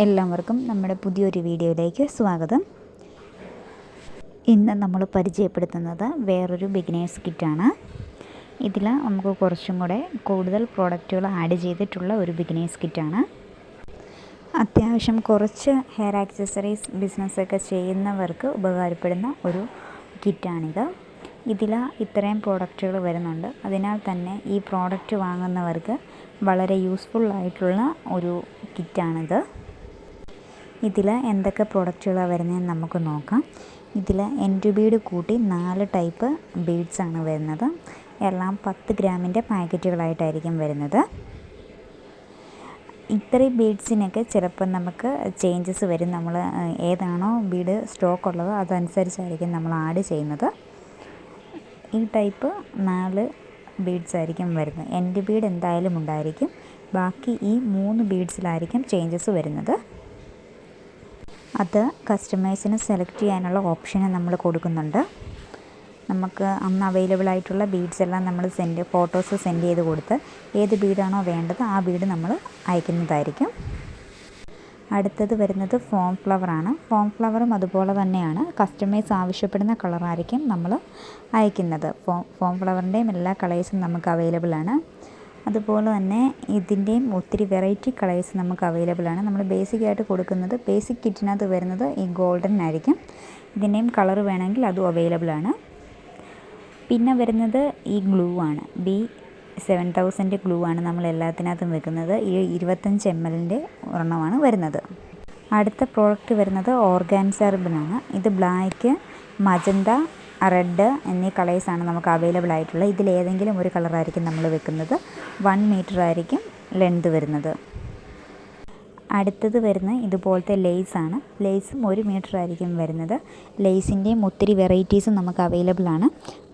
എല്ലാവർക്കും നമ്മുടെ പുതിയൊരു വീഡിയോയിലേക്ക് സ്വാഗതം. ഇന്ന് നമ്മൾ പരിചയപ്പെടുത്തുന്നത് വേറൊരു ബിഗിനേഴ്സ് കിറ്റാണ് ഇതിൽ നമുക്ക് കുറച്ചും കൂടെ കൂടുതൽ പ്രോഡക്റ്റുകൾ ആഡ് ചെയ്തിട്ടുള്ള ഒരു ബിഗിനേഴ്സ് കിറ്റാണ് അത്യാവശ്യം കുറച്ച് ഹെയർ ആക്സസറീസ് ബിസിനസ്സൊക്കെ ചെയ്യുന്നവർക്ക് ഉപകാരപ്പെടുന്ന ഒരു കിറ്റാണിത് ഇതിൽ ഇത്രയും പ്രോഡക്റ്റുകൾ വരുന്നുണ്ട്. അതിനാൽ തന്നെ ഈ പ്രോഡക്റ്റ് വാങ്ങുന്നവർക്ക് വളരെ യൂസ്ഫുൾ ആയിട്ടുള്ള ഒരു കിറ്റാണിത് ഇതിൽ എന്തൊക്കെ പ്രോഡക്റ്റുകളാണ് വരുന്നതെന്ന് നമുക്ക് നോക്കാം. ഇതിൽ എന്റു ബീഡ് കൂട്ടി നാല് ടൈപ്പ് ബീഡ്സാണ് വരുന്നത്. എല്ലാം പത്ത് ഗ്രാമിന്റെ പാക്കറ്റുകളായിട്ടായിരിക്കും വരുന്നത്. ഇത്രയും ബീഡ്സിനൊക്കെ ചിലപ്പോൾ നമുക്ക് ചേഞ്ചസ് വരും. നമ്മൾ ഏതാണോ ബീഡ് സ്റ്റോക്ക് ഉള്ളത് അതനുസരിച്ചായിരിക്കും നമ്മൾ ആഡ് ചെയ്യുന്നത്. ഈ ടൈപ്പ് നാല് ബീഡ്സ് ആയിരിക്കും വരുന്നത്. എന്റെ ബീഡ് എന്തായാലും ഉണ്ടായിരിക്കും. ബാക്കി ഈ മൂന്ന് ബീഡ്സിലായിരിക്കും ചേഞ്ചസ് വരുന്നത്. അത് കസ്റ്റമേഴ്സിന് സെലക്ട് ചെയ്യാനുള്ള ഓപ്ഷന് നമ്മൾ കൊടുക്കുന്നുണ്ട്. നമുക്ക് അന്ന് അവൈലബിൾ ആയിട്ടുള്ള ബീഡ്സ് എല്ലാം നമ്മൾ സെൻഡ് ഫോട്ടോസ് സെൻഡ് ചെയ്ത് കൊടുത്ത് ഏത് ബീഡാണോ വേണ്ടത് ആ ബീഡ് നമ്മൾ അയക്കുന്നതായിരിക്കും. അടുത്തത് വരുന്നത് ഫോം ഫ്ലവറാണ് ഫോം ഫ്ലവറും അതുപോലെ തന്നെയാണ്. കസ്റ്റമേഴ്സ് ആവശ്യപ്പെടുന്ന കളറായിരിക്കും നമ്മൾ അയക്കുന്നത്. ഫോം ഫോം ഫ്ലവറിന്റെയും എല്ലാ കളേഴ്സും നമുക്ക് അവൈലബിൾ ആണ്. അതുപോലെ തന്നെ ഇതിന്റെയും ഒത്തിരി വെറൈറ്റി കളേഴ്സ് നമുക്ക് അവൈലബിൾ ആണ്. നമ്മൾ ബേസിക് ആയിട്ട് കൊടുക്കുന്നത് ബേസിക് കിറ്റിനകത്ത് വരുന്നത് ഈ ഗോൾഡൻ ആയിരിക്കും. ഇതിന്റെയും കളർ വേണമെങ്കിൽ അതും അവൈലബിൾ ആണ്. പിന്നെ വരുന്നത് ഈ ഗ്ലൂ ആണ്. ബി സെവൻ തൗസൻഡ് ഗ്ലൂ ആണ് നമ്മൾ എല്ലാത്തിനകത്തും വെക്കുന്നത്. ഈ ഇരുപത്തഞ്ച് എം എല്ലിന്റെ ഒരെണ്ണമാണ് വരുന്നത്. അടുത്ത പ്രോഡക്റ്റ് വരുന്നത് ഓർഗാൻസർബിനാണ് ഇത് ബ്ലാക്ക് മജന്ത റെഡ് എന്നീ കളേഴ്സാണ് നമുക്ക് അവൈലബിൾ ആയിട്ടുള്ളത്. ഇതിലേതെങ്കിലും ഒരു കളറായിരിക്കും നമ്മൾ വെക്കുന്നത്. വൺ മീറ്റർ ആയിരിക്കും ലെങ്ത് വരുന്നത്. അടുത്തത് വരുന്ന ഇതുപോലത്തെ ലേസാണ് ലേസും ഒരു മീറ്റർ ആയിരിക്കും വരുന്നത്. ലേസിന്റെയും ഒത്തിരി വെറൈറ്റീസും നമുക്ക് അവൈലബിൾ ആണ്.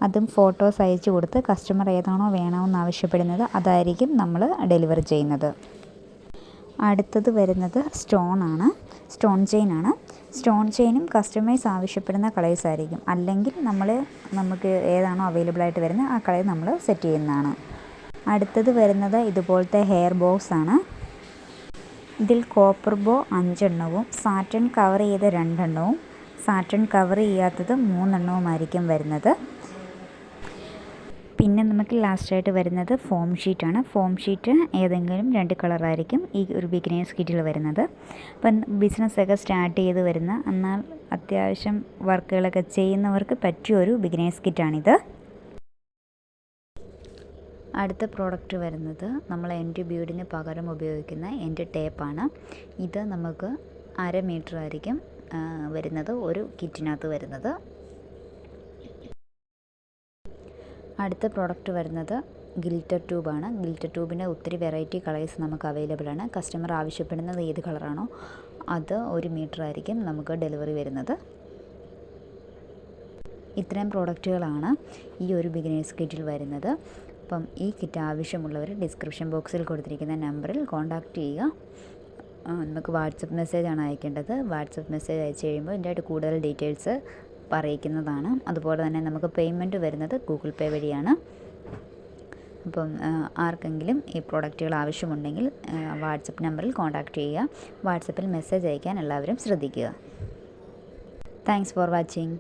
അതും ഫോട്ടോസ് അയച്ചു കൊടുത്ത് കസ്റ്റമർ ഏതാണോ വേണമെന്ന് ആവശ്യപ്പെടുന്നത് അതായിരിക്കും നമ്മൾ ഡെലിവർ ചെയ്യുന്നത്. അടുത്തത് വരുന്നത് സ്റ്റോൺ ആണ്. സ്റ്റോൺ ചെയിൻ ആണ്. സ്റ്റോൺ ചെയിനും കസ്റ്റമൈസ് ആവശ്യപ്പെടുന്ന കളേഴ്സ് ആയിരിക്കും. അല്ലെങ്കിൽ നമ്മൾ നമുക്ക് ഏതാണോ അവൈലബിൾ ആയിട്ട് വരുന്നത് ആ കളർ നമ്മൾ സെറ്റ് ചെയ്യുന്നതാണ്. അടുത്തത് വരുന്നത് ഇതുപോലത്തെ ഹെയർ ബോക്സ് ആണ്. ഇതിൽ കോപ്പർ ബോ അഞ്ചെണ്ണവും സാറ്റൺ കവർ ചെയ്ത രണ്ടെണ്ണവും സാറ്റൺ കവർ ചെയ്യാത്തത് മൂന്നെണ്ണവുമായിരിക്കും വരുന്നത്. പിന്നെ നമുക്ക് ലാസ്റ്റായിട്ട് വരുന്നത് ഫോം ഷീറ്റാണ് ഫോം ഷീറ്റ് ഏതെങ്കിലും രണ്ട് കളറായിരിക്കും ഈ ഒരു ബിഗിനേഴ്സ് കിറ്റിൽ വരുന്നത്. അപ്പം ബിസിനസ്സൊക്കെ സ്റ്റാർട്ട് ചെയ്ത് വരുന്ന എന്നാൽ അത്യാവശ്യം വർക്കുകളൊക്കെ ചെയ്യുന്നവർക്ക് പറ്റിയ ഒരു ബിഗിനേഴ്സ് കിറ്റാണിത് അടുത്ത പ്രോഡക്റ്റ് വരുന്നത് നമ്മൾ എന്റെ ബ്യൂഡിന് പകരം ഉപയോഗിക്കുന്ന എന്റെ ടേപ്പാണ് ഇത് നമുക്ക് അര മീറ്റർ ആയിരിക്കും വരുന്നത് ഒരു കിറ്റിനകത്ത് വരുന്നത്. അടുത്ത പ്രോഡക്റ്റ് വരുന്നത് ഗിൽറ്റർ ട്യൂബാണ് ഗിൽറ്റർ ട്യൂബിന്റെ ഒത്തിരി വെറൈറ്റി കളേഴ്സ് നമുക്ക് അവൈലബിൾ ആണ്. കസ്റ്റമർ ആവശ്യപ്പെടുന്നത് ഏത് കളറാണോ അത് ഒരു മീറ്റർ ആയിരിക്കും നമുക്ക് ഡെലിവറി വരുന്നത്. ഇത്രയും പ്രോഡക്റ്റുകളാണ് ഈ ഒരു ബിഗിനേഴ്സ് കിറ്റിൽ വരുന്നത്. അപ്പം ഈ കിറ്റ് ആവശ്യമുള്ളവർ ഡിസ്ക്രിപ്ഷൻ ബോക്സിൽ കൊടുത്തിരിക്കുന്ന നമ്പറിൽ കോൺടാക്റ്റ് ചെയ്യുക. നമുക്ക് വാട്സപ്പ് മെസ്സേജാണ് അയക്കേണ്ടത്. വാട്സപ്പ് മെസ്സേജ് അയച്ചു കഴിയുമ്പോൾ ഇതിന്റെ കൂടുതൽ ഡീറ്റെയിൽസ് പറയിക്കുന്നതാണ് അതുപോലെ തന്നെ നമുക്ക് പേയ്മെന്റ് വരുന്നത് ഗൂഗിൾ പേ വഴിയാണ്. അപ്പം ആർക്കെങ്കിലും ഈ പ്രോഡക്റ്റുകൾ ആവശ്യമുണ്ടെങ്കിൽ വാട്സപ്പ് നമ്പറിൽ കോൺടാക്റ്റ് ചെയ്യുക. വാട്സപ്പിൽ മെസ്സേജ് അയക്കാൻ എല്ലാവരും ശ്രദ്ധിക്കുക. Thanks for watching